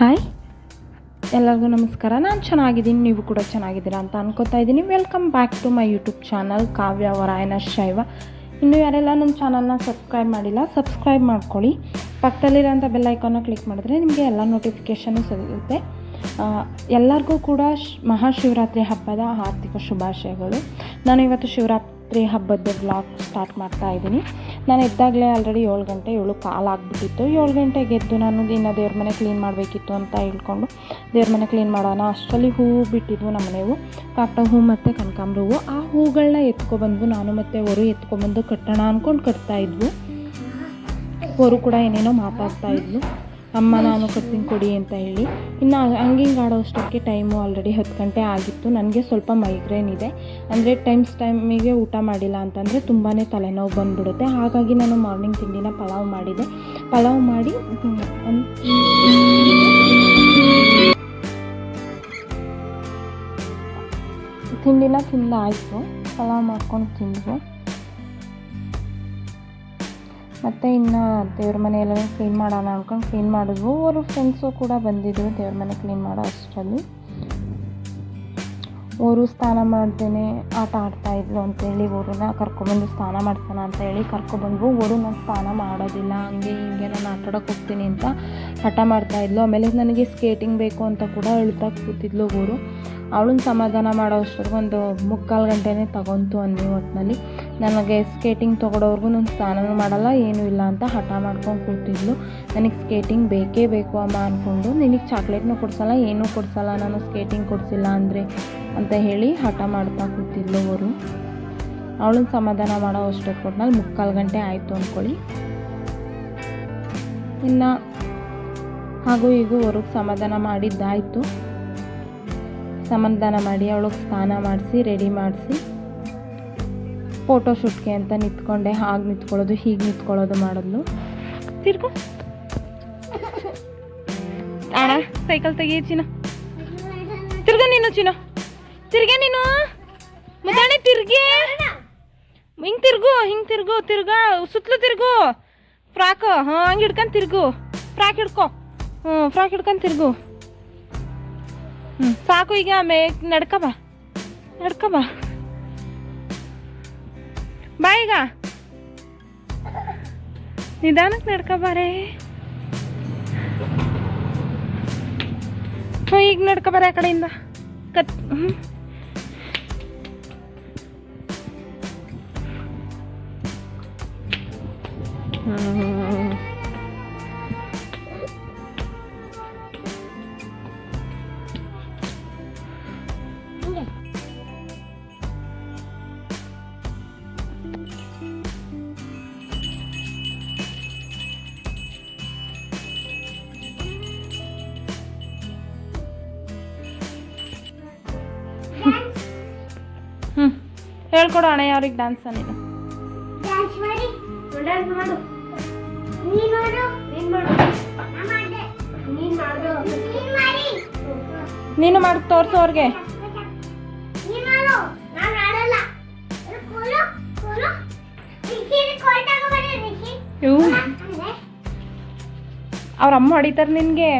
Hi ಎಲ್ಲರಿಗೂ ನಮಸ್ಕಾರ. ನಾನು ಚೆನ್ನಾಗಿದ್ದೀನಿ, ನೀವು ಕೂಡ ಚೆನ್ನಾಗಿದ್ದೀರಾ ಅಂತ ಅನ್ಕೋತಾ ಇದ್ದೀನಿ. Welcome back to my YouTube channel Kavya ವರಾಯನ ಶೈವ. ಇನ್ನು ಯಾರೆಲ್ಲ ನಮ್ಮ ಚಾನಲ್ನ ಸಬ್ಸ್ಕ್ರೈಬ್ ಮಾಡಿಲ್ಲ ಸಬ್ಸ್ಕ್ರೈಬ್ ಮಾಡ್ಕೊಳ್ಳಿ. ಪಕ್ಕದಲ್ಲಿರೋಂಥ ಬೆಲ್ ಐಕಾನ್ನ ಕ್ಲಿಕ್ ಮಾಡಿದ್ರೆ ನಿಮಗೆ ಎಲ್ಲ ನೋಟಿಫಿಕೇಷನು ಸಿಗುತ್ತೆ. ಎಲ್ಲರಿಗೂ ಕೂಡ ಮಹಾಶಿವರಾತ್ರಿ ಹಬ್ಬದ ಆರ್ಥಿಕ ಶುಭಾಶಯಗಳು. ನಾನು ಇವತ್ತು ಶಿವರಾತ್ರಿ ಹಬ್ಬದ ವ್ಲಾಗ್ ಸ್ಟಾರ್ಟ್ ಮಾಡ್ತಾ ಇದ್ದೀನಿ. ನಾನು ಎದ್ದಾಗಲೇ ಆಲ್ರೆಡಿ ಏಳು ಗಂಟೆ ಏಳು ಕಾಲು ಆಗಿಬಿಟ್ಟಿತ್ತು ಏಳು ಗಂಟೆಗೆ ಎದ್ದು ನಾನು ದಿನ ದೇವ್ರ ಮನೆ ಕ್ಲೀನ್ ಮಾಡಬೇಕಿತ್ತು ಅಂತ ಹೇಳ್ಕೊಂಡು ದೇವ್ರ ಮನೆ ಕ್ಲೀನ್ ಮಾಡೋಣ. ಅಷ್ಟರಲ್ಲಿ ಹೂವು ಬಿಟ್ಟಿದ್ವು ನಮ್ಮ ಮನೆವು ಕಾಟ ಹೂವು ಮತ್ತು ಕನಕಾಂಬ್ರ ಹೂವು. ಆ ಹೂಗಳನ್ನ ಎತ್ಕೊಬಂದು ನಾನು ಮತ್ತು ಅವರು ಎತ್ಕೊಬಂದು ಕಟ್ಟೋಣ ಅಂದ್ಕೊಂಡು ಕಟ್ತಾಯಿದ್ವು ಅವರು ಕೂಡ ಏನೇನೋ ಮಾತಾಡ್ತಾ ಇದ್ಲು ಅಮ್ಮ ನಾನು ಕೊಡ್ತೀನಿ ಕೊಡಿ ಅಂತ ಹೇಳಿ. ಇನ್ನು ಹಂಗಿಂಗೆ ಆಡೋಷ್ಟಕ್ಕೆ ಟೈಮು ಆಲ್ರೆಡಿ ಹತ್ತು ಗಂಟೆ ಆಗಿತ್ತು. ನನಗೆ ಸ್ವಲ್ಪ ಮೈಗ್ರೇನ್ ಇದೆ. ಅಂದರೆ ಟೈಮ್ಸ್ ಟೈಮಿಗೆ ಊಟ ಮಾಡಿಲ್ಲ ಅಂತಂದರೆ ತುಂಬಾ ತಲೆನೋವು ಬಂದ್ಬಿಡುತ್ತೆ. ಹಾಗಾಗಿ ನಾನು ಮಾರ್ನಿಂಗ್ ತಿಂಡಿನ ಪಲಾವ್ ಮಾಡಿದೆ. ಪಲಾವ್ ಮಾಡಿ ತಿಂಡಿನ ತಿಂದಾಯಿತು ಪಲಾವ್ ಮಾಡ್ಕೊಂಡು ತಿಂದ್ವು ಮತ್ತು ಇನ್ನು ದೇವ್ರ ಮನೆಯೆಲ್ಲ ಕ್ಲೀನ್ ಮಾಡೋಣ ಅಂದ್ಕೊಂಡು ಕ್ಲೀನ್ ಮಾಡಿದ್ವು. ಅವರು ಫ್ರೆಂಡ್ಸು ಕೂಡ ಬಂದಿದ್ದರು ದೇವ್ರ ಮನೆ ಕ್ಲೀನ್ ಮಾಡೋ ಅಷ್ಟರಲ್ಲಿ. ಅವರು ಸ್ನಾನ ಮಾಡ್ದೇ ಆಟ ಆಡ್ತಾ ಇದ್ಲು ಅಂತೇಳಿ ಊರನ್ನ ಕರ್ಕೊಬಂದು ಸ್ನಾನ ಮಾಡ್ತಾನ ಅಂತ ಹೇಳಿ ಕರ್ಕೊಬಂದ್ವು. ಅವರು ನಾನು ಸ್ನಾನ ಮಾಡೋದಿಲ್ಲ, ಹಂಗೆ ಹಿಂಗೆ ನಾನು ಆಟ ಆಡೋಕೆ ಹೋಗ್ತೀನಿ ಅಂತ ಹಠ ಮಾಡ್ತಾ ಇದ್ಲು. ಆಮೇಲೆ ನನಗೆ ಸ್ಕೇಟಿಂಗ್ ಬೇಕು ಅಂತ ಕೂಡ ಅಳ್ತಾ ಕೂತಿದ್ಲು ಊರು. ಅವಳನ್ನ ಸಮಾಧಾನ ಮಾಡೋ ಅಷ್ಟೊತ್ತಿಗೆ ಒಂದು ಮುಕ್ಕಾಲು ಗಂಟೆನೇ ತಗೊಂತು ಅನ್ನಿ ಒಟ್ಟಿನಲ್ಲಿ ನನಗೆ ಸ್ಕೇಟಿಂಗ್ ತೊಗೊಡೋರ್ಗು ನಾನು ಸ್ನಾನನೂ ಮಾಡಲ್ಲ, ಏನೂ ಇಲ್ಲ ಅಂತ ಹಠ ಮಾಡ್ಕೊಂಡು ಕೂತಿದ್ಲು. ನನಗೆ ಸ್ಕೇಟಿಂಗ್ ಬೇಕೇ ಬೇಕು ಅಮ್ಮ ಅಂದ್ಕೊಂಡು ನಿನಗೆ ಚಾಕ್ಲೇಟ್ನೂ ಕೊಡ್ಸಲ್ಲ, ಏನೂ ಕೊಡ್ಸಲ್ಲ, ನಾನು ಸ್ಕೇಟಿಂಗ್ ಕೊಡಿಸಿಲ್ಲ ಅಂದರೆ ಅಂತ ಹೇಳಿ ಹಠ ಮಾಡ್ತಾ ಕೂತಿದ್ಲು ಅವರು. ಅವಳನ್ನ ಸಮಾಧಾನ ಮಾಡೋ ಅಷ್ಟೊತ್ತು ಕೊಟ್ನಲ್ಲಿ ಮುಕ್ಕಾಲು ಗಂಟೆ ಆಯಿತು ಅಂದ್ಕೊಳ್ಳಿ ಇನ್ನು ಹಾಗೂ ಈಗ ಹೊರಗೆ ಸಮಾಧಾನ ಮಾಡಿದ್ದಾಯಿತು. ಸಮಾಧಾನ ಮಾಡಿ ಅವಳಿಗೆ ಸ್ನಾನ ಮಾಡಿಸಿ ರೆಡಿ ಮಾಡಿಸಿ. ಫೋಟೋ ಶೂಟ್ಗೆ ಅಂತ ನಿಂತ್ಕೊಂಡೆ. ಹಾಗೆ ನಿಂತ್ಕೊಳ್ಳೋದು, ಹೀಗೆ ನಿಂತ್ಕೊಳ್ಳೋದು ಮಾಡಿದ್ಲು. ತಿರ್ಗು. ಅಣ್ಣ, ಸೈಕಲ್ ತೆಗಿಯ ಚಿನ್ನ. ತಿರ್ಗ ನೀನು ಚಿನ್ನ. ತಿರ್ಗೆ ನೀನು. ಮುದ್ದಾಣೆ ತಿರ್ಗೆ. ಹಿಂಗೆ ತಿರ್ಗು ಹಿಂಗೆ ತಿರ್ಗು, ತಿರ್ಗ. ಸುತ್ತಲೂ ತಿರ್ಗು. ಫ್ರಾಕ್, ಹಾಂ, ಹಂಗೆ ಹಿಡ್ಕೊಂಡು ತಿರ್ಗು. ಫ್ರಾಕ್ ಹಿಡ್ಕೊ. ಹ್ಞೂ ಫ್ರಾಕ್ ಹಿಡ್ಕೊಂಡು ತಿರ್ಗು. ಹ್ಞೂ ಸಾಕು ಈಗ ಮೇ ನಡ್ಕ ಬಾ. ನಡ್ಕ ಬಾ ಬಾ ಈಗ. ನಿಧಾನಕ್ಕೆ ನಡ್ಕ ಬಾರೆ. ಹ್ಞೂ ಈಗ ನಡ್ಕ ಬರ ಆ ಕಡೆಯಿಂದ. ಕತ್ ಹ್ಞೂ ಹ್ಮ್. ಹೇಳ್ಕೊಡು ಅಣ್ಣ ಅವ್ರಿಗೆ ಡ್ಯಾನ್ಸ್ ನೀನು ಡ್ಯಾನ್ಸ್ ಮಾಡಿ. ಡ್ಯಾನ್ಸ್ ಮಾಡು. ನೀನ್ ನೀನ್ ಮಾಡು. ತೋರ್ಸು ಅವ್ರಿಗೆ. ಅವ್ರ ಅಮ್ಮ ಹೊಡಿತಾರೆ ನಿನ್ಗೆ.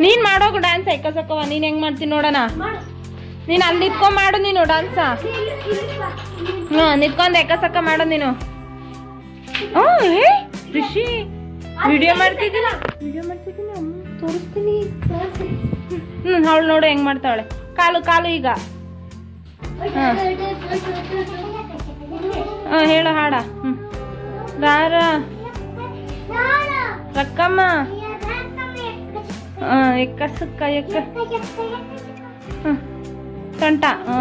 ನೀನ್ ಮಾಡೋಗು ಡ್ಯಾನ್ಸ್ ಐಕಸಕ್ಕವ ನೀನ್ ಹೆಂಗ್ ಮಾಡ್ತೀನಿ ನೋಡೋಣ. ನೀನ್ ಅಲ್ಲಿ ನಿತ್ಕೊಂಡ್ ಮಾಡು ನೀನು ಡಾನ್ಸ ಹ್ಞೂ ನಿತ್ಕೊಂಡ್ ಎಕ್ಕಸಕ್ಕ ಮಾಡು ನೀನು. ಹ್ಞೂ ಹೇ ರಿಷಿ ವಿಡಿಯೋ ಮಾಡ್ತಿದ್ದೀನಿ? ವಿಡಿಯೋ ಮಾಡ್ತಿದ್ದೀನಿ ತೋರಿಸ್ತೀನಿ ಹ್ಞೂ ಅವಳು ನೋಡು ಹೆಂಗ್ ಮಾಡ್ತಾವಳೆ ಕಾಲು ಕಾಲು ಈಗ. ಹಾಂ ಹಾಂ ಹೇಳು ಹಾಡ. ಹ್ಞೂ ರಾರ ರಕ್ಕಮ್ಮ. ಹಾಂ ಎಕ್ಕಸಕ್ಕ ಎಕ್ಕ ಹ್ಞೂ ಸೊಂಟ ಹ್ಞೂ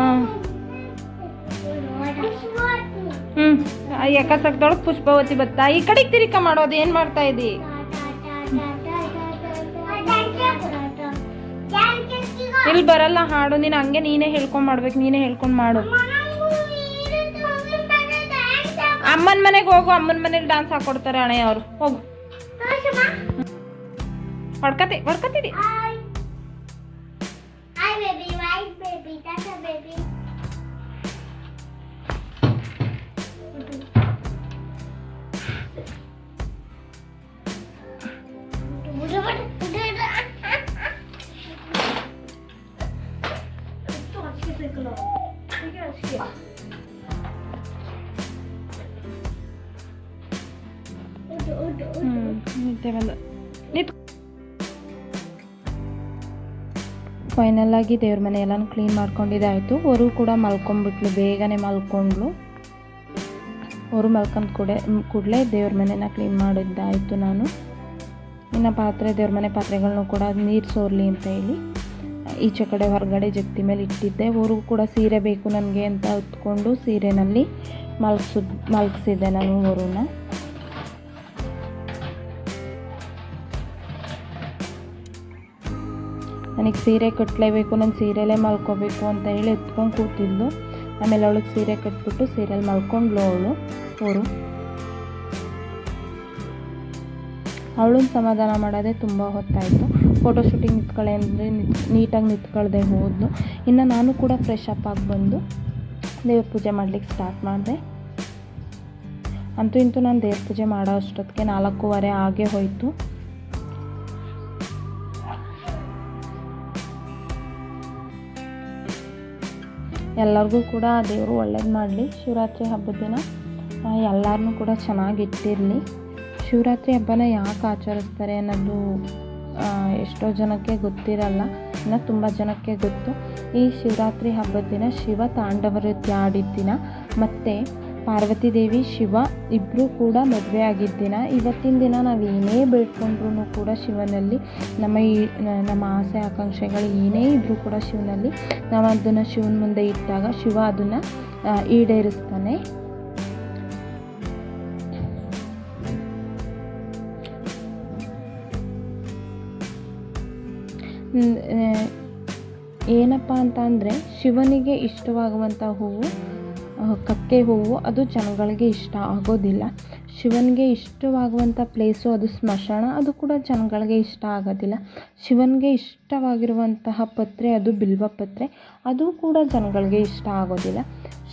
ಹ್ಞೂ ಎಕ್ಕಸಕ್ದೊಳಗೆ ಪುಷ್ಪವತಿ ಬತ್ತಾ. ಈ ಕಡೆಗೆ ತಿರಿಕ ಮಾಡೋದು ಏನು ಮಾಡ್ತಾ ಇದ್ದಿ ಇಲ್ಲಿ ಬರಲ್ಲ ಹಾಡು ನೀನು ಹಂಗೆ ನೀನೇ ಹೇಳ್ಕೊಂಡ್ ಮಾಡ್ಬೇಕು ನೀನೇ ಹೇಳ್ಕೊಂಡ್ ಮಾಡು. ಅಮ್ಮನ ಮನೆಗೆ ಹೋಗು ಅಮ್ಮನ ಮನೇಲಿ ಡಾನ್ಸ್ ಹಾಕೊಡ್ತಾರೆ ಅಣೆ ಅವರು. ಹೋಗು. ಹೊಡ್ಕತಿ ಹೊಡ್ಕತಿದಿ. me. Tata, baby. Hmm, ini teman. Final ಆಗಿ ದೇವ್ರ ಮನೆ ಎಲ್ಲಾನು ಕ್ಲೀನ್ ಮಾಡ್ಕೊಂಡಿದ್ದಾಯಿತು ಅವರು ಕೂಡ ಮಲ್ಕೊಂಡ್ಬಿಟ್ಲು ಬೇಗನೆ ಮಲ್ಕೊಂಡ್ಲು ಅವರು ಮಲ್ಕೊಂಡು ಕೂಡ, ಕೂಡಲೇ ದೇವ್ರ ಮನೆನ ಕ್ಲೀನ್ ಮಾಡಿದ್ದಾಯಿತು ನಾನು. ಇನ್ನು ಪಾತ್ರೆ, ದೇವ್ರ ಮನೆ ಪಾತ್ರೆಗಳನ್ನೂ ಕೂಡ ನೀರು ಸೋರ್ಲಿ ಅಂತ ಹೇಳಿ, ಈಚೆ ಕಡೆ ಹೊರಗಡೆ ಜಗ್ತಿ ಮೇಲೆ ಇಟ್ಟಿದ್ದೆ. ಅವರು ಕೂಡ ಸೀರೆ ಬೇಕು ನನಗೆ ಅಂತ ಹೊತ್ಕೊಂಡು ಸೀರೆನಲ್ಲಿ ಮಲಗಿಸ್ ಮಲಗಿಸಿದ್ದೆ ನಾನು ವರುನ ನನಗೆ ಸೀರೆ ಕಟ್ಟಲೇಬೇಕು ನಾನು ಸೀರೆಲೇ ಮಲ್ಕೋಬೇಕು ಅಂತ ಹೇಳಿ ಎತ್ಕೊಂಡು ಕೂತಿದ್ಲು. ಆಮೇಲೆ ಅವಳಿಗೆ ಸೀರೆ ಕಟ್ಬಿಟ್ಟು ಸೀರೆಯಲ್ಲಿ ಮಲ್ಕೊಂಡ್ಲು ಅವಳು, ಅವರು. ಅವಳನ್ನ ಸಮಾಧಾನ ಮಾಡೋದೇ ತುಂಬ ಹೊತ್ತಾಯಿತು. ಫೋಟೋ ಶೂಟಿಂಗ್ ನಿಂತ್ಕೊಳ್ಳೆ ಅಂದರೆ ನೀಟಾಗಿ ನಿಂತ್ಕೊಳ್ದೆ ಹೋದ್ಲು. ಇನ್ನು ನಾನು ಕೂಡ ಫ್ರೆಶ್ ಅಪ್ ಆಗಿ ಬಂದು ದೇವ್ರ ಪೂಜೆ ಮಾಡ್ಲಿಕ್ಕೆ ಸ್ಟಾರ್ಟ್ ಮಾಡಿದೆ. ಅಂತೂ ಇಂತೂ ನಾನು ದೇವ್ರ ಪೂಜೆ ಮಾಡೋ ಅಷ್ಟೊತ್ತಿಗೆ ನಾಲ್ಕೂವರೆ ಆಗೇ ಹೋಯಿತು. ಎಲ್ಲರಿಗೂ ಕೂಡ ದೇವರು ಒಳ್ಳೇದು ಮಾಡಲಿ. ಶಿವರಾತ್ರಿ ಹಬ್ಬದ ದಿನ ಎಲ್ಲರನ್ನೂ ಕೂಡ ಚೆನ್ನಾಗಿ ಇಟ್ಟಿರಲಿ. ಶಿವರಾತ್ರಿ ಹಬ್ಬನ ಯಾಕೆ ಆಚರಿಸ್ತಾರೆ ಅನ್ನೋದು ಎಷ್ಟೋ ಜನಕ್ಕೆ ಗೊತ್ತಿರಲ್ಲ. ಇನ್ನು ತುಂಬ ಜನಕ್ಕೆ ಗೊತ್ತು. ಈ ಶಿವರಾತ್ರಿ ಹಬ್ಬದ ದಿನ ಶಿವ ತಾಂಡವ ಆಡಿದ ದಿನ. ಮತ್ತು ಪಾರ್ವತಿ ದೇವಿ, ಶಿವ ಇಬ್ಬರೂ ಕೂಡ ಮದುವೆ ಆಗಿದ್ದ ದಿನ ಇವತ್ತಿನ ದಿನ ನಾವು ಏನೇ ಬೇಡ್ಕೊಂಡ್ರೂ ಕೂಡ ಶಿವನಲ್ಲಿ ನಮ್ಮ ಈ, ನಮ್ಮ ಆಸೆ, ಆಕಾಂಕ್ಷೆಗಳು ಏನೇ ಇದ್ದರೂ ಕೂಡ ಶಿವನಲ್ಲಿ ನಾವು ಅದನ್ನು ಶಿವನ ಮುಂದೆ ಇಟ್ಟಾಗ ಶಿವ ಅದನ್ನು ಈಡೇರಿಸ್ತಾನೆ. ಏನಪ್ಪ ಅಂತ ಅಂದರೆ ಶಿವನಿಗೆ ಇಷ್ಟವಾಗುವಂಥ ಹೂವು ಕಕ್ಕೆ ಹೂವು, ಅದು ಜನಗಳಿಗೆ ಇಷ್ಟ ಆಗೋದಿಲ್ಲ. ಶಿವನಿಗೆ ಇಷ್ಟವಾಗುವಂಥ ಪ್ಲೇಸು ಅದು ಸ್ಮಶಾನ, ಅದು ಕೂಡ ಜನಗಳಿಗೆ ಇಷ್ಟ ಆಗೋದಿಲ್ಲ. ಶಿವನಿಗೆ ಇಷ್ಟವಾಗಿರುವಂತಹ ಪತ್ರೆ ಅದು ಬಿಲ್ವ ಪತ್ರೆ, ಅದು ಕೂಡ ಜನಗಳಿಗೆ ಇಷ್ಟ ಆಗೋದಿಲ್ಲ.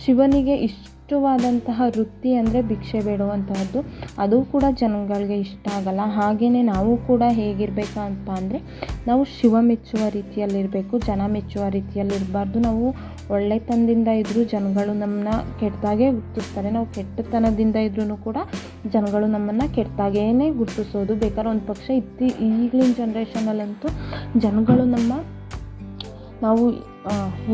ಶಿವನಿಗೆ ಇಷ್ಟವಾದಂತಹ ವೃತ್ತಿ ಅಂದರೆ ಭಿಕ್ಷೆ ಬೇಡುವಂತಹದ್ದು. ಅದು ಕೂಡ ಜನಗಳಿಗೆ ಇಷ್ಟ ಆಗಲ್ಲ. ಹಾಗೆಯೇ ನಾವು ಕೂಡ ಹೇಗಿರಬೇಕಂತ ಅಂದರೆ, ನಾವು ಶಿವ ಮೆಚ್ಚುವ ರೀತಿಯಲ್ಲಿರಬೇಕು, ಜನ ಮೆಚ್ಚುವ ರೀತಿಯಲ್ಲಿರಬಾರ್ದು. ನಾವು ಒಳ್ಳೆತನದಿಂದ ಇದ್ದರೂ ಜನಗಳು ನಮ್ಮನ್ನ ಕೆಟ್ಟದಾಗೆ ಗುರ್ತಿಸ್ತಾರೆ. ನಾವು ಕೆಟ್ಟತನದಿಂದ ಇದ್ರೂ ಕೂಡ ಜನಗಳು ನಮ್ಮನ್ನು ಕೆಟ್ಟದಾಗೇ ಗುರ್ತಿಸೋದು. ಬೇಕಾದ್ರೆ ಒಂದು ಪಕ್ಷ ಇತ್ತಿ ಈಗಿನ ಜನ್ರೇಷನಲ್ಲಂತೂ ಜನಗಳು ನಮ್ಮ ನಾವು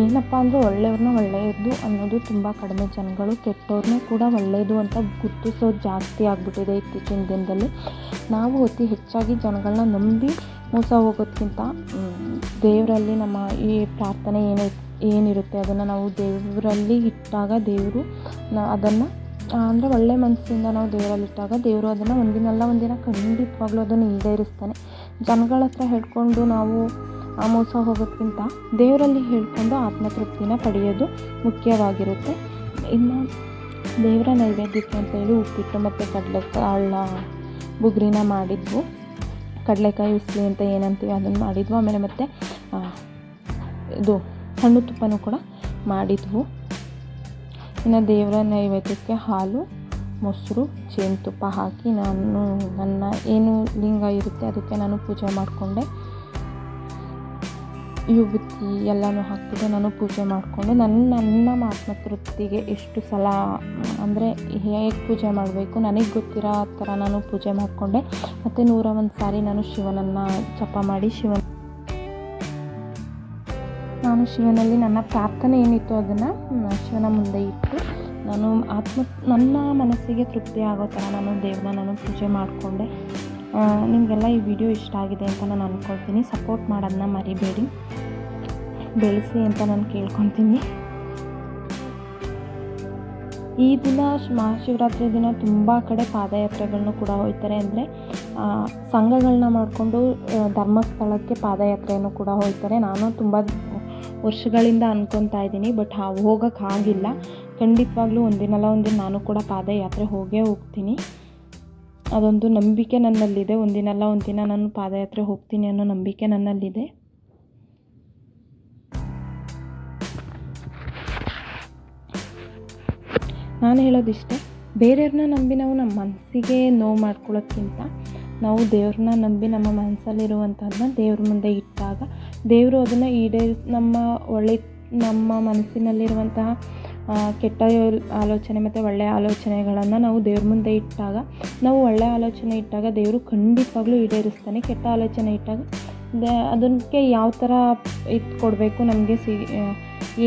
ಏನಪ್ಪ ಅಂದರೆ ಒಳ್ಳೆಯವ್ರನ್ನ ಒಳ್ಳೆಯದು ಅನ್ನೋದು ತುಂಬ ಕಡಿಮೆ ಜನಗಳು, ಕೆಟ್ಟವ್ರನ್ನೂ ಕೂಡ ಒಳ್ಳೆಯದು ಅಂತ ಗುರುತಿಸೋದು ಜಾಸ್ತಿ ಆಗಿಬಿಟ್ಟಿದೆ ಇತ್ತೀಚಿನ ದಿನದಲ್ಲಿ. ನಾವು ಅತಿ ಹೆಚ್ಚಾಗಿ ಜನಗಳನ್ನ ನಂಬಿ ಮೋಸ ಹೋಗೋದಕ್ಕಿಂತ ದೇವರಲ್ಲಿ ನಮ್ಮ ಈ ಪ್ರಾರ್ಥನೆ ಏನೇ, ಏನಿರುತ್ತೆ ಅದನ್ನು ನಾವು ದೇವರಲ್ಲಿ ಇಟ್ಟಾಗ ದೇವರು ಅದನ್ನು ಅಂದರೆ ಒಳ್ಳೆ ಮನಸ್ಸಿಂದ ನಾವು ದೇವರಲ್ಲಿ ಇಟ್ಟಾಗ ದೇವರು ಅದನ್ನು ಒಂದಿನಲ್ಲ ಒಂದಿನ ಖಂಡಿತವಾಗ್ಲೂ ಅದನ್ನು ಈಡೇರಿಸ್ತಾನೆ. ಜನಗಳ ಹತ್ರ ಹೇಳ್ಕೊಂಡು ನಾವು ಮೋಸ ಹೋಗೋದ್ಕಿಂತ ದೇವರಲ್ಲಿ ಹೇಳ್ಕೊಂಡು ಆತ್ಮತೃಪ್ತಿನ ಪಡೆಯೋದು ಮುಖ್ಯವಾಗಿರುತ್ತೆ. ಇನ್ನು ದೇವರ ನೈವೇದ್ಯಕ್ಕೆ ಅಂತೇಳಿ ಉಪ್ಪಿಟ್ಟು ಮತ್ತು ಕಡಲೆಕಾಳ ಬುಗ್ರಿನ ಮಾಡಿದ್ವು. ಕಡಲೆಕಾಯಿ, ಉಸ್ಲಿ ಅಂತ ಏನಂತೀವಿ ಅದನ್ನು ಮಾಡಿದ್ವು. ಆಮೇಲೆ ಮತ್ತು ಇದು ಹಣ್ಣು ತುಪ್ಪನೂ ಕೂಡ ಮಾಡಿದ್ವು. ಇನ್ನು ದೇವರ ನೈವೇದ್ಯಕ್ಕೆ ಹಾಲು, ಮೊಸರು ಜೇನುತುಪ್ಪ ಹಾಕಿ ನಾನು ನನ್ನ, ಏನು ಲಿಂಗ ಇರುತ್ತೆ ಅದಕ್ಕೆ ನಾನು ಪೂಜೆ ಮಾಡಿಕೊಂಡೆ. ವಿಭೂತಿ ಎಲ್ಲನೂ ಹಾಕ್ಬಿಟ್ಟು ನಾನು ಪೂಜೆ ಮಾಡಿಕೊಂಡು ನನ್ನ ನನ್ನ ಆತ್ಮತೃಪ್ತಿಗೆ ಎಷ್ಟು ಸಲ, ಅಂದರೆ ಹೇಗೆ ಪೂಜೆ ಮಾಡಬೇಕು, ನನಗೆ ಗೊತ್ತಿರೋ ಥರ ನಾನು ಪೂಜೆ ಮಾಡಿಕೊಂಡೆ. ಮತ್ತು ನೂರ ಒಂದು ಸಾರಿ ನಾನು ಶಿವನನ್ನು ಜಪ ಮಾಡಿ ಶಿವನ ನಾನು ಶಿವನಲ್ಲಿ ನನ್ನ ಪ್ರಾರ್ಥನೆ ಏನಿತ್ತು ಅದನ್ನು ಶಿವನ ಮುಂದೆ ಇಟ್ಟು ನಾನು ಆತ್ಮ, ನನ್ನ ಮನಸ್ಸಿಗೆ ತೃಪ್ತಿ ಆಗೋ ಥರ ನಾನು ದೇವ್ರನ್ನ ನಾನು ಪೂಜೆ ಮಾಡಿಕೊಂಡೆ. ನಿಮಗೆಲ್ಲ ಈ ವಿಡಿಯೋ ಇಷ್ಟ ಆಗಿದೆ ಅಂತ ನಾನು ಅಂದ್ಕೊಳ್ತೀನಿ ಸಪೋರ್ಟ್ ಮಾಡೋದನ್ನ ಮರಿಬೇಡಿ. ಬೆಳೆಸಿ ಅಂತ ನಾನು ಕೇಳ್ಕೊತೀನಿ. ಈ ದಿನ ಮಹಾಶಿವರಾತ್ರಿ ದಿನ ತುಂಬ ಕಡೆ ಪಾದಯಾತ್ರೆಗಳನ್ನು ಕೂಡ ಹೋಗ್ತಾರೆ ಅಂದರೆ ಸಂಘಗಳನ್ನ ಮಾಡಿಕೊಂಡು ಧರ್ಮಸ್ಥಳಕ್ಕೆ ಪಾದಯಾತ್ರೆಯನ್ನು ಕೂಡ ಹೋಗ್ತಾರೆ. ನಾನು ತುಂಬ ವರ್ಷಗಳಿಂದ ಅಂದ್ಕೊತಾ ಇದ್ದೀನಿ, ಬಟ್ ಹೋಗೋಕ್ಕಾಗಿಲ್ಲ ಖಂಡಿತವಾಗ್ಲೂ ಒಂದಿನಲ್ಲ ಒಂದಿನ ನಾನು ಕೂಡ ಪಾದಯಾತ್ರೆ ಹೋಗೇ ಹೋಗ್ತೀನಿ. ಅದೊಂದು ನಂಬಿಕೆ ನನ್ನಲ್ಲಿದೆ. ಒಂದಿನಲ್ಲ ಒಂದಿನ ನಾನು ಪಾದಯಾತ್ರೆ ಹೋಗ್ತೀನಿ ಅನ್ನೋ ನಂಬಿಕೆ ನನ್ನಲ್ಲಿದೆ. ನಾನು ಹೇಳೋದಿಷ್ಟೇ, ಬೇರೆಯವ್ರನ್ನ ನಂಬಿ ನಾವು ನಮ್ಮ ಮನಸ್ಸಿಗೆ ನೋವು ಮಾಡ್ಕೊಳ್ಳೋದ್ಕಿಂತ ನಾವು ದೇವ್ರನ್ನ ನಂಬಿ ನಮ್ಮ ಮನಸ್ಸಲ್ಲಿರುವಂಥದ್ದನ್ನ ದೇವ್ರ ಮುಂದೆ ಇಟ್ಟಾಗ ದೇವರು ಅದನ್ನು ಈಡೇರಿ ನಮ್ಮ ಒಳ್ಳೆ, ನಮ್ಮ ಮನಸ್ಸಿನಲ್ಲಿರುವಂತಹ ಕೆಟ್ಟ ಆಲೋಚನೆ ಮತ್ತು ಒಳ್ಳೆಯ ಆಲೋಚನೆಗಳನ್ನು ನಾವು ದೇವ್ರ ಮುಂದೆ ಇಟ್ಟಾಗ, ನಾವು ಒಳ್ಳೆಯ ಆಲೋಚನೆ ಇಟ್ಟಾಗ ದೇವರು ಖಂಡಿತವಾಗ್ಲೂ ಈಡೇರಿಸ್ತಾನೆ. ಕೆಟ್ಟ ಆಲೋಚನೆ ಇಟ್ಟಾಗ ಅದಕ್ಕೆ ಯಾವ ಥರ ಇದು ಕೊಡಬೇಕು ನಮಗೆ ಸಿ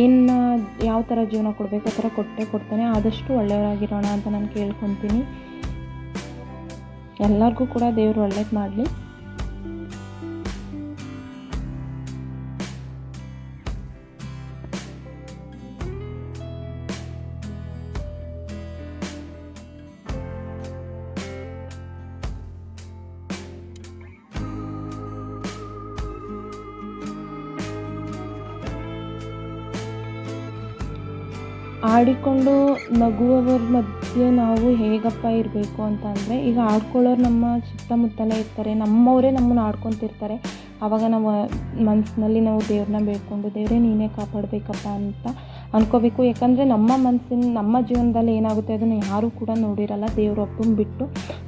ಏನು, ಯಾವ ಥರ ಜೀವನ ಕೊಡಬೇಕು, ಆ ಥರ ಕೊಟ್ಟೆ ಕೊಡ್ತಾನೆ, ಆದಷ್ಟು ಒಳ್ಳೆಯವರಾಗಿರೋಣ ಅಂತ ನಾನು ಕೇಳ್ಕೊತೀನಿ. ಎಲ್ಲರಿಗೂ ಕೂಡ ದೇವರು ಒಳ್ಳೇದು ಮಾಡಲಿ. ಆಡಿಕೊಂಡು ನಗುವವರ ಮಧ್ಯೆ ನಾವು ಹೇಗಪ್ಪ ಇರಬೇಕು ಅಂತ ಅಂದರೆ, ಈಗ ಆಡ್ಕೊಳ್ಳೋರು ನಮ್ಮ ಸುತ್ತಮುತ್ತಲೇ ಇರ್ತಾರೆ, ನಮ್ಮವರೇ ನಮ್ಮನ್ನು ಆಡ್ಕೊತಿರ್ತಾರೆ. ಆವಾಗ ನಾವು ಮನಸ್ಸಿನಲ್ಲಿ ನಾವು ದೇವ್ರನ್ನ ಬೇಡ್ಕೊಂಡು, ದೇವರೇ ನೀನೇ ಕಾಪಾಡಬೇಕಪ್ಪ ಅಂತ ಅನ್ಕೋಬೇಕು. ಯಾಕಂದರೆ ನಮ್ಮ ಮನಸ್ಸಿನ ನಮ್ಮ ಜೀವನದಲ್ಲಿ ಏನಾಗುತ್ತೆ ಅದನ್ನು ಯಾರೂ ಕೂಡ ನೋಡಿರಲ್ಲ, ದೇವ್ರ ಒಬ್ಬನ ಬಿಟ್ಟು.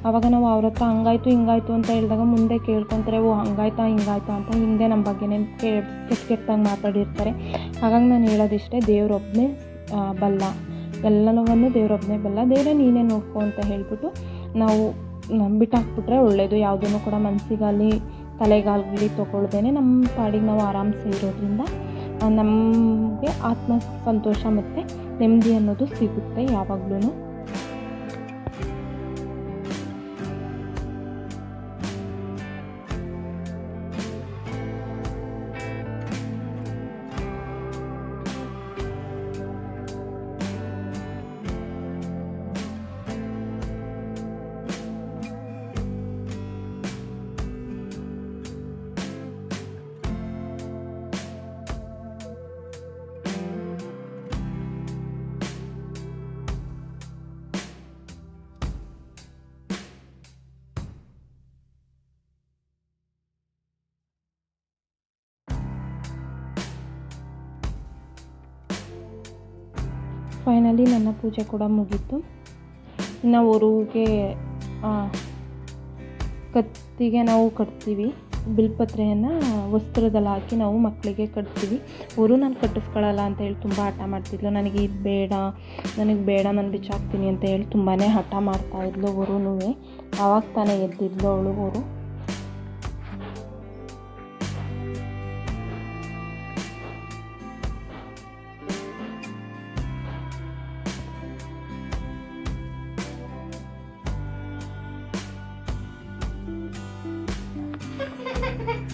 ಆವಾಗ ನಾವು ಅವ್ರ ಹತ್ರ ಹಂಗಾಯ್ತು, ಹಿಂಗಾಯ್ತು ಅಂತ ಹೇಳಿದಾಗ ಮುಂದೆ ಕೇಳ್ಕೊತಾರೆ, ಓ, ಹಂಗಾಯ್ತಾ, ಹಿಂಗಾಯ್ತಾ ಅಂತ ಹಿಂದೆ ನಮ್ಮ ಬಗ್ಗೆನೇ ಕೆಟ್ಟ ಕೆಟ್ಟಾಗಿ ಮಾತಾಡಿರ್ತಾರೆ. ಹಾಗಾಗಿ ನಾನು ಹೇಳೋದಿಷ್ಟೇ ದೇವ್ರೊಬ್ಬನೇ ಬಲ್ಲ. ಎಲ್ಲನವನ್ನು ದೇವರೊಬ್ಬನೇ ಬಲ್ಲ. ದೇವರೇ, ನೀನೇ ನೋಡ್ಕೊ ಅಂತ ಹೇಳಿಬಿಟ್ಟು ನಾವು ಬಿಟ್ಟಾಕ್ಬಿಟ್ರೆ ಒಳ್ಳೆಯದು ಯಾವುದನ್ನು ಕೂಡ ಮನಸ್ಸಿಗಾಗಲಿ ತಲೆಗಾಗಲಿ ತೊಗೊಳ್ದೇನೆ ನಮ್ಮ ಪಾಡಿಗೆ ನಾವು ಆರಾಮ್ಸೆ ಇರೋದ್ರಿಂದ ನಮಗೆ ಆತ್ಮ ಸಂತೋಷ ಮತ್ತು ನೆಮ್ಮದಿ ಅನ್ನೋದು ಸಿಗುತ್ತೆ ಯಾವಾಗ್ಲೂ ಫೈನಲಿ ನನ್ನ ಪೂಜೆ ಕೂಡ ಮುಗೀತು. ಇನ್ನು ಊರಿಗೆ ಕತ್ತಿಗೆ ನಾವು ಕಟ್ತೀವಿ. ಬಿಲ್ಪತ್ರೆಯನ್ನು ವಸ್ತ್ರದಲ್ಲಿ ಹಾಕಿ ನಾವು ಮಕ್ಕಳಿಗೆ ಕಟ್ತೀವಿ. ಅವರು ನಾನು ಕಟ್ಟಿಸ್ಕೊಳ್ಳಲ್ಲ ಅಂತ ಹೇಳಿ ತುಂಬ ಹಠ ಮಾಡ್ತಿದ್ಲು. ನನಗೆ ಇದು ಬೇಡ, ನನಗೆ ಬೇಡ, ನಾನು ಬಿಚ್ಚಾಕ್ತೀನಿ ಅಂತ ಹೇಳಿ ತುಂಬಾ ಹಠ ಮಾಡ್ತಾಯಿದ್ಲು ಇದ್ಲು ಯಾವಾಗ ತಾನೇ ಎದ್ದಿದ್ಲು ಅವಳು ಅವರು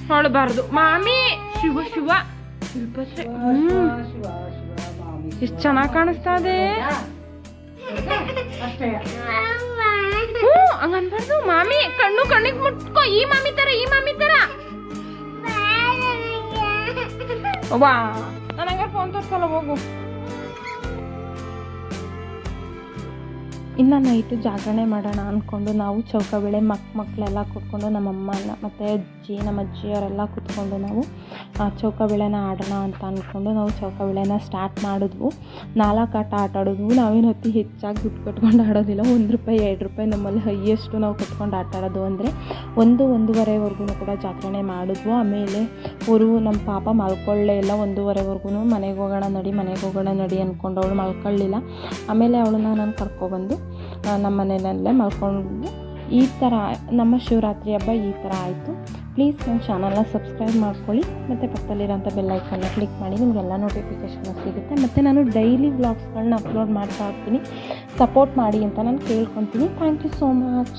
ಹೊಳಬಾರ್ದು. ಮಾಮಿ ಶಿವ ಶಿವ. ಎಷ್ಟು ಚೆನ್ನಾಗಿ ಕಾಣಿಸ್ತಾ ಇದೆ. ಹ್ಞೂ ಹಂಗನ್ಬಾರ್ದು. ಮಾಮಿ ಕಣ್ಣು ಕಣ್ಣಿಗೆ ಮುಟ್ಕೋ. ಈ ಮಾಮಿ ತರ ಈ ಮಾಮಿ ತರ. ವಾ ನನಗೆ ಫೋನ್ ತೋರ್ಸಲ್ಲ ಹೋಗು. ಇನ್ನು ನೈಟು ಜಾಗರಣೆ ಮಾಡೋಣ ಅಂದ್ಕೊಂಡು ನಾವು ಚೌಕಬೇಳೆ ಮಕ್ ಮಕ್ಕಳೆಲ್ಲ ಕೂತ್ಕೊಂಡು ನಮ್ಮ ಅಮ್ಮನ ಮತ್ತು ಅಜ್ಜಿ, ನಮ್ಮ ಅಜ್ಜಿಯವರೆಲ್ಲ ಕೂತ್ಕೊಂಡು ನಾವು ಆ ಚೌಕಬೇಳೆನ ಆಡೋಣ ಅಂತ ಅಂದ್ಕೊಂಡು ನಾವು ಚೌಕಬೇಳೆನ ಸ್ಟಾರ್ಟ್ ಮಾಡಿದ್ವು. ನಾಲ್ಕು ಆಟ ಆಟ ಆಡೋದು ನಾವೇನು ಅತಿ ಹೆಚ್ಚಾಗಿ ದುಡ್ಡು ಕಟ್ಕೊಂಡು ಆಡೋದಿಲ್ಲ. ಒಂದು ರೂಪಾಯಿ, ಎರಡು ರೂಪಾಯಿ ನಮ್ಮಲ್ಲಿ ಹೈಯೆಸ್ಟು ನಾವು ಕಟ್ಕೊಂಡು ಆಟ ಆಡೋದು ಅಂದರೆ ಒಂದು ಒಂದೂವರೆವರೆಗೂ ಕೂಡ ಜಾಗರಣೆ ಮಾಡಿದ್ವು. ಆಮೇಲೆ ಅವರು ನಮ್ಮ ಪಾಪ ಮಲ್ಕೊಳ್ಳೇ ಇಲ್ಲ. ಒಂದೂವರೆವರೆಗೂ ಮನೆಗೆ ಹೋಗೋಣ ನಡಿ, ಮನೆಗೆ ಹೋಗೋಣ ನಡಿ ಅಂದ್ಕೊಂಡು ಅವಳು ಮಲ್ಕೊಳ್ಳಿಲ್ಲ. ಆಮೇಲೆ ಅವಳನ್ನ ನಾನು ಕರ್ಕೊಬಂದು ನಮ್ಮ ಮನೆಯಲ್ಲೇ ಮಲ್ಕೊಂಡು ಈ ಥರ ನಮ್ಮ ಶಿವರಾತ್ರಿ ಹಬ್ಬ ಈ ಥರ ಆಯಿತು. ಪ್ಲೀಸ್ ನನ್ನ ಚಾನಲ್ನ ಸಬ್ಸ್ಕ್ರೈಬ್ ಮಾಡ್ಕೊಳ್ಳಿ. ಮತ್ತು ಪಕ್ಕದಲ್ಲಿರೋಂಥ ಬೆಲ್ಲೈಕನ್ನ ಕ್ಲಿಕ್ ಮಾಡಿ, ನಿಮಗೆಲ್ಲ ನೋಟಿಫಿಕೇಷನ್ ಸಿಗುತ್ತೆ. ಮತ್ತು ನಾನು ಡೈಲಿ ವ್ಲಾಗ್ಸ್ಗಳನ್ನ ಅಪ್ಲೋಡ್ ಮಾಡ್ತಾ ಇರ್ತೀನಿ. ಸಪೋರ್ಟ್ ಮಾಡಿ ಅಂತ ನಾನು ಕೇಳ್ಕೊತೀನಿ. Thank you so much